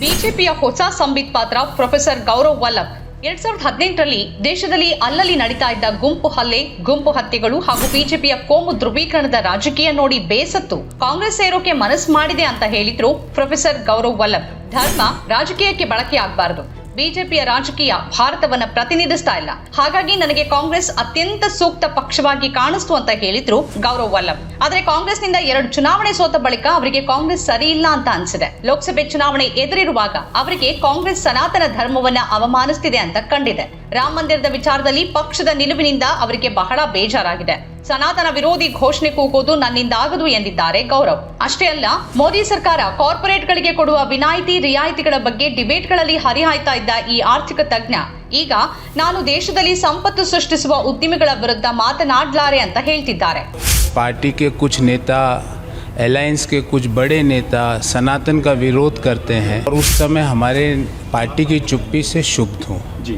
ಬಿಜೆಪಿಯ ಹೊಸ ಸಂಬಿತ್ ಪಾತ್ರ ಪ್ರೊಫೆಸರ್ ಗೌರವ್ ವಲ್ಲಭ್. ಎರಡ್ ಸಾವಿರದ ಹದಿನೆಂಟರಲ್ಲಿ ದೇಶದಲ್ಲಿ ಅಲ್ಲಲ್ಲಿ ನಡೀತಾ ಇದ್ದ ಗುಂಪು ಹಲ್ಲೆ, ಗುಂಪು ಹತ್ಯೆಗಳು ಹಾಗೂ ಬಿಜೆಪಿಯ ಕೋಮು ಧ್ರುವೀಕರಣದ ರಾಜಕೀಯ ನೋಡಿ ಬೇಸತ್ತು. ಕಾಂಗ್ರೆಸ್ ಸೇರೋಕೆ ಮನಸ್ಸು ಮಾಡಿದೆ ಅಂತ ಹೇಳಿದ್ರು ಪ್ರೊಫೆಸರ್ ಗೌರವ್ ವಲ್ಲಭ್. ಧರ್ಮ ರಾಜಕೀಯಕ್ಕೆ ಬಳಕೆ ಆಗಬಾರದು ಬಿಜೆಪಿಯ ರಾಜಕೀಯ ಭಾರತವನ್ನ ಪ್ರತಿನಿಧಿಸ್ತಾ ಇಲ್ಲ. ಹಾಗಾಗಿ ನನಗೆ ಕಾಂಗ್ರೆಸ್ ಅತ್ಯಂತ ಸೂಕ್ತ ಪಕ್ಷವಾಗಿ ಕಾಣಿಸ್ತು ಅಂತ ಹೇಳಿದ್ರು ಗೌರವ್ ವಲ್ಲಭ್. ಆದ್ರೆ ಕಾಂಗ್ರೆಸ್ನಿಂದ ಎರಡು ಚುನಾವಣೆ ಸೋತ ಬಳಿಕ ಅವರಿಗೆ ಕಾಂಗ್ರೆಸ್ ಸರಿ ಇಲ್ಲ ಅಂತ ಅನ್ಸಿದೆ. ಲೋಕಸಭೆ ಚುನಾವಣೆ ಎದುರಿರುವಾಗ ಅವರಿಗೆ ಕಾಂಗ್ರೆಸ್ ಸನಾತನ ಧರ್ಮವನ್ನ ಅವಮಾನಿಸ್ತಿದೆ ಅಂತ ಕಂಡಿದೆ. ರಾಮ ಮಂದಿರದ ವಿಚಾರದಲ್ಲಿ ಪಕ್ಷದ ನಿಲುವಿನಿಂದ ಅವರಿಗೆ ಬಹಳ ಬೇಜಾರಾಗಿದೆ. ಸನಾತನ ವಿರೋಧಿ ಘೋಷಣೆ ಕೂಗೋದು ನನ್ನಿಂದ ಆಗದು ಎಂದಿದ್ದಾರೆ ಗೌರವ್ ಅಷ್ಟೇ ಅಲ್ಲ ಮೋದಿ ಸರ್ಕಾರ ಕಾರ್ಪೊರೇಟ್ಗಳಿಗೆ ಕೊಡುವ ವಿನಾಯಿತಿ ರಿಯಾಯಿತಿಗಳ ಬಗ್ಗೆ ಡಿಬೇಟ್ಗಳಲ್ಲಿ ಹರಿಹಾಯ್ತಾ ಇದ್ದ ಈ ಆರ್ಥಿಕ ತಜ್ಞ ಈಗ ನಾನು ದೇಶದಲ್ಲಿ ಸಂಪತ್ತು ಸೃಷ್ಟಿಸುವ ಉದ್ದಿಮೆಗಳ ವಿರುದ್ಧ ಮಾತನಾಡ್ಲಾರೆ ಅಂತ ಹೇಳ್ತಿದ್ದಾರೆ पार्टी के कुछ नेता अलायंस के कुछ बड़े नेता सनातन का विरोध करते हैं और उस समय हमारे पार्टी की चुप्पी से क्षुब्ध हूँ जी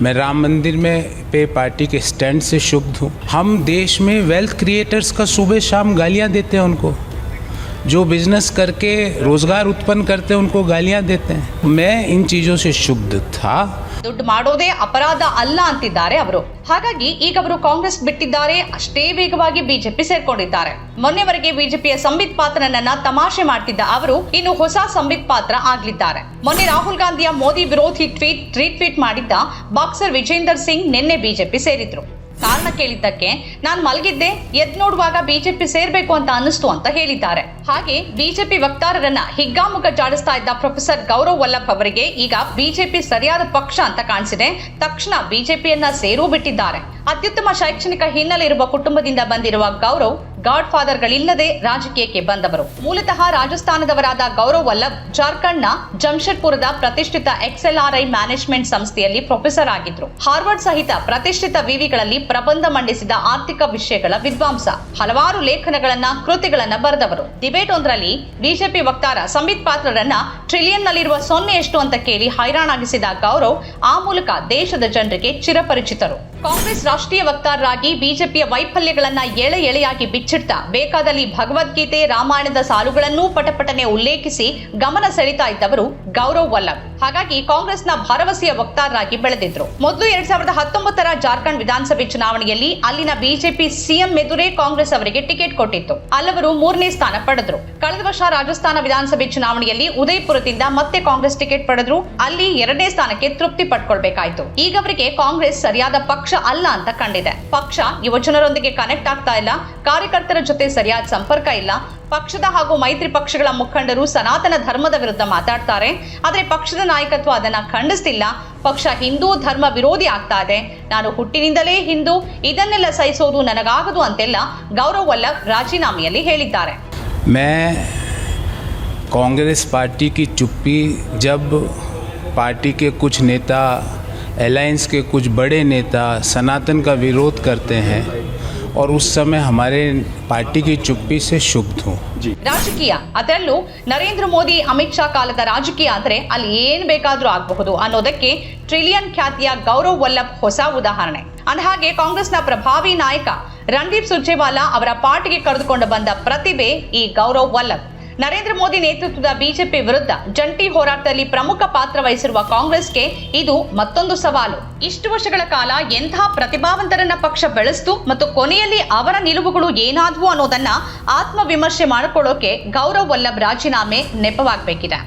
मैं राम मंदिर में पे पार्टी के स्टैंड से शुभ हूँ। हम देश में वेल्थ क्रिएटर्स का सुबह शाम गालियाँ देते हैं उनको। जो बिजनेस करके रोज़गार उत्पन्न करते हैं उनको गालियाँ देते हैं मैं इन चीज़ों से क्षुब्ध था ದುಡ್ಡು ಮಾಡೋದೇ ಅಪರಾಧ ಅಲ್ಲ ಅಂತಿದ್ದಾರೆ ಅವರು ಹಾಗಾಗಿ ಈಗ ಅವರು ಕಾಂಗ್ರೆಸ್ ಬಿಟ್ಟಿದ್ದಾರೆ ಅಷ್ಟೇ ವೇಗವಾಗಿ ಬಿಜೆಪಿ ಸೇರ್ಕೊಂಡಿದ್ದಾರೆ ಮೊನ್ನೆವರೆಗೆ ಬಿಜೆಪಿಯ ಸಂಬಿತ್ ಪಾತ್ರನನ್ನ ತಮಾಷೆ ಮಾಡ್ತಿದ್ದ ಅವರು ಇನ್ನು ಹೊಸ ಸಂಬಿತ್ ಪಾತ್ರ ಆಗ್ಲಿದ್ದಾರೆ ಮೊನ್ನೆ ರಾಹುಲ್ ಗಾಂಧಿಯ ಮೋದಿ ವಿರೋಧಿ ಟ್ವೀಟ್ ಟ್ವೀಟ್ ಮಾಡಿದ್ದ ಬಾಕ್ಸರ್ ವಿಜೇಂದರ್ ಸಿಂಗ್ ನಿನ್ನೆ ಬಿಜೆಪಿ ಸೇರಿದ್ರು ಕಾರಣ ಕೇಳಿದ್ದಕ್ಕೆ ನಾನು ಮಲಗಿದ್ದೆ, ಎದ್ ನೋಡುವಾಗ ಬಿಜೆಪಿ ಸೇರ್ಬೇಕು ಅಂತ ಅನ್ನಿಸ್ತು ಅಂತ ಹೇಳಿದ್ದಾರೆ. ಹಾಗೆ ಬಿಜೆಪಿ ವಕ್ತಾರರನ್ನ ಹಿಗ್ಗಾಮುಗ್ಗ ಜಾಡಿಸ್ತಾ ಇದ್ದ ಪ್ರೊಫೆಸರ್ ಗೌರವ್ ವಲ್ಲಭ್ ಅವರಿಗೆ ಈಗ ಬಿಜೆಪಿ ಸರಿಯಾದ ಪಕ್ಷ ಅಂತ ಕಾಣಿಸಿದೆ. ತಕ್ಷಣ ಬಿಜೆಪಿಯನ್ನ ಸೇರೂ ಬಿಟ್ಟಿದ್ದಾರೆ ಅತ್ಯುತ್ತಮ ಶೈಕ್ಷಣಿಕ ಹಿನ್ನೆಲೆ ಇರುವ ಕುಟುಂಬದಿಂದ ಬಂದಿರುವ ಗೌರವ್ ಗಾಡ್ ಫಾದರ್ಗಳಿಲ್ಲದೆ ರಾಜಕೀಯಕ್ಕೆ ಬಂದವರು. ಮೂಲತಃ ರಾಜಸ್ಥಾನದವರಾದ ಗೌರವ್ ವಲ್ಲಭ್, ಜಾರ್ಖಂಡ್ನ ಜಮ್ಶೆಡ್ಪುರದ ಪ್ರತಿಷ್ಠಿತ ಎಕ್ಸ್ಎಲ್ಆರ್ಐ ಮ್ಯಾನೇಜ್ಮೆಂಟ್ ಸಂಸ್ಥೆಯಲ್ಲಿ ಪ್ರೊಫೆಸರ್ ಆಗಿದ್ರು. ಹಾರ್ವರ್ಡ್ ಸಹಿತ ಪ್ರತಿಷ್ಠಿತ ವಿವಿಗಳಲ್ಲಿ ಪ್ರಬಂಧ ಮಂಡಿಸಿದ ಆರ್ಥಿಕ ವಿಷಯಗಳ ವಿದ್ವಾಂಸ. ಹಲವಾರು ಲೇಖನಗಳನ್ನ, ಕೃತಿಗಳನ್ನ ಬರೆದವರು. ಡಿಬೇಟ್ ಒಂದರಲ್ಲಿ ಬಿಜೆಪಿ ವಕ್ತಾರ ಸಂಬಿತ್ ಪಾತ್ರರನ್ನ ಟ್ರಿಲಿಯನ್ ನಲ್ಲಿರುವ ಸೊನ್ನೆ ಎಷ್ಟು ಅಂತ ಕೇಳಿ ಹೈರಾಣಾಗಿಸಿದ ಗೌರವ್ ಆ ಮೂಲಕ ದೇಶದ ಜನರಿಗೆ ಚಿರಪರಿಚಿತರು. ಕಾಂಗ್ರೆಸ್ ರಾಷ್ಟ್ರೀಯ ವಕ್ತಾರರಾಗಿ ಬಿಜೆಪಿಯ ವೈಫಲ್ಯಗಳನ್ನ ಎಳೆ ಎಳೆಯಾಗಿ ಬಿಚ್ಚಿಡ್ತಾ ಬೇಕಾದಲ್ಲಿ ಭಗವದ್ಗೀತೆ ರಾಮಾಯಣದ ಸಾಲುಗಳನ್ನೂ ಪಟಪಟನೆ ಉಲ್ಲೇಖಿಸಿ ಗಮನ ಸೆಳೀತಾ ಇದ್ದವರು ಗೌರವ್ ವಲ್ಲಭ್. ಹಾಗಾಗಿ ಕಾಂಗ್ರೆಸ್ನ ಭರವಸೆಯ ವಕ್ತಾರರಾಗಿ ಬೆಳೆದಿದ್ರು. ಮೊದಲು ಎರಡ್ ಸಾವಿರದ ಹತ್ತೊಂಬತ್ತರ ಜಾರ್ಖಂಡ್ ವಿಧಾನಸಭೆ ಚುನಾವಣೆಯಲ್ಲಿ ಅಲ್ಲಿನ ಬಿಜೆಪಿ ಸಿಎಂ ಎದುರೇ ಕಾಂಗ್ರೆಸ್ ಅವರಿಗೆ ಟಿಕೆಟ್ ಕೊಟ್ಟಿತ್ತು. ಅಲ್ಲವರು ಮೂರನೇ ಸ್ಥಾನ ಪಡೆದ್ರು. ಕಳೆದ ವರ್ಷ ರಾಜಸ್ಥಾನ ವಿಧಾನಸಭೆ ಚುನಾವಣೆಯಲ್ಲಿ ಉದಯಪುರದಿಂದ ಮತ್ತೆ ಕಾಂಗ್ರೆಸ್ ಟಿಕೆಟ್ ಪಡೆದ್ರು. ಅಲ್ಲಿ ಎರಡನೇ ಸ್ಥಾನಕ್ಕೆ ತೃಪ್ತಿ ಪಟ್ಕೊಳ್ಬೇಕಾಯ್ತು ಈಗ ಅವರಿಗೆ ಕಾಂಗ್ರೆಸ್ ಸರಿಯಾದ ಪಕ್ಷ ಅಲ್ಲ ಅಂತ ಕಂಡಿದೆ. ಪಕ್ಷ ಯುವಜನರೊಂದಿಗೆ ಕನೆಕ್ಟ್ ಆಗ್ತಾ ಇಲ್ಲ. ಕಾರ್ಯಕರ್ತರ ಜೊತೆ ಸರಿಯಾದ ಸಂಪರ್ಕ ಇಲ್ಲ. ಪಕ್ಷದ ಹಾಗೂ ಮೈತ್ರಿ ಪಕ್ಷಗಳ ಮುಖಂಡರು ಸನಾತನ ಧರ್ಮದ ವಿರುದ್ಧ ಮಾತಾಡ್ತಾರೆ ಆದರೆ ಪಕ್ಷದ ನಾಯಕತ್ವ ಅದನ್ನ ಖಂಡಿಸ್ತಿಲ್ಲ ಪಕ್ಷ ಹಿಂದೂ ಧರ್ಮ ವಿರೋಧಿ ಆಗ್ತಾ ಇದೆ ನಾನು ಹುಟ್ಟಿನಿಂದಲೇ ಹಿಂದೂ ಇದನ್ನೆಲ್ಲ ಸಹಿಸೋದು ನನಗಾಗದು ಅಂತೆಲ್ಲ ಗೌರವ್ ವಲ್ಲಭ್ ರಾಜೀನಾಮೆಯಲ್ಲಿ ಹೇಳಿದ್ದಾರೆ मैं कांग्रेस पार्टी की चुप्पी जब पार्टी के कुछ नेता अलायंस के कुछ बड़े नेता सनातन का विरोध करते हैं और उस समय हमारे पार्टी की चुप्पी से क्षुब्ध हूँ जी ರಾಜಕೀಯ ಅದರಲ್ಲೂ ನರೇಂದ್ರ ಮೋದಿ ಅಮಿತ್ ಶಾ ಕಾಲದ ರಾಜಕೀಯ ಅಂದ್ರೆ ಅಲ್ಲಿ ಏನ್ ಬೇಕಾದ್ರೂ ಆಗಬಹುದು ಅನ್ನೋದಕ್ಕೆ ಟ್ರಿಲಿಯನ್ ಖ್ಯಾತಿಯ ಗೌರವ್ ವಲ್ಲಭ್ ಹೊಸ ಉದಾಹರಣೆ ಅಂದಹಾಗೆ ಕಾಂಗ್ರೆಸ್ನ ಪ್ರಭಾವಿ ನಾಯಕ ರಣದೀಪ್ ಸುರ್ಜೇವಾಲಾ ಅವರ ಪಾರ್ಟಿಗೆ ಕರೆದುಕೊಂಡು ಬಂದ ಪ್ರತಿಭೆ ಈ ಗೌರವ್ ವಲ್ಲಭ್ ನರೇಂದ್ರ ಮೋದಿ ನೇತೃತ್ವದ ಬಿಜೆಪಿ ವಿರುದ್ಧ ಜಂಟಿ ಹೋರಾಟದಲ್ಲಿ ಪ್ರಮುಖ ಪಾತ್ರ ವಹಿಸಿರುವ ಕಾಂಗ್ರೆಸ್ಗೆ ಇದು ಮತ್ತೊಂದು ಸವಾಲು. ಇಷ್ಟು ವರ್ಷಗಳ ಕಾಲ ಎಂಥ ಪ್ರತಿಭಾವಂತರನ್ನ ಪಕ್ಷ ಬೆಳೆಸ್ತು ಮತ್ತು ಕೊನೆಯಲ್ಲಿ ಅವರ ನಿಲುವುಗಳು ಏನಾದ್ವು ಅನ್ನೋದನ್ನ ಆತ್ಮವಿಮರ್ಶೆ ಮಾಡಿಕೊಳ್ಳೋಕೆ ಗೌರವ್ ವಲ್ಲಭ್ ರಾಜೀನಾಮೆ ನೆಪವಾಗಬೇಕಿದೆ.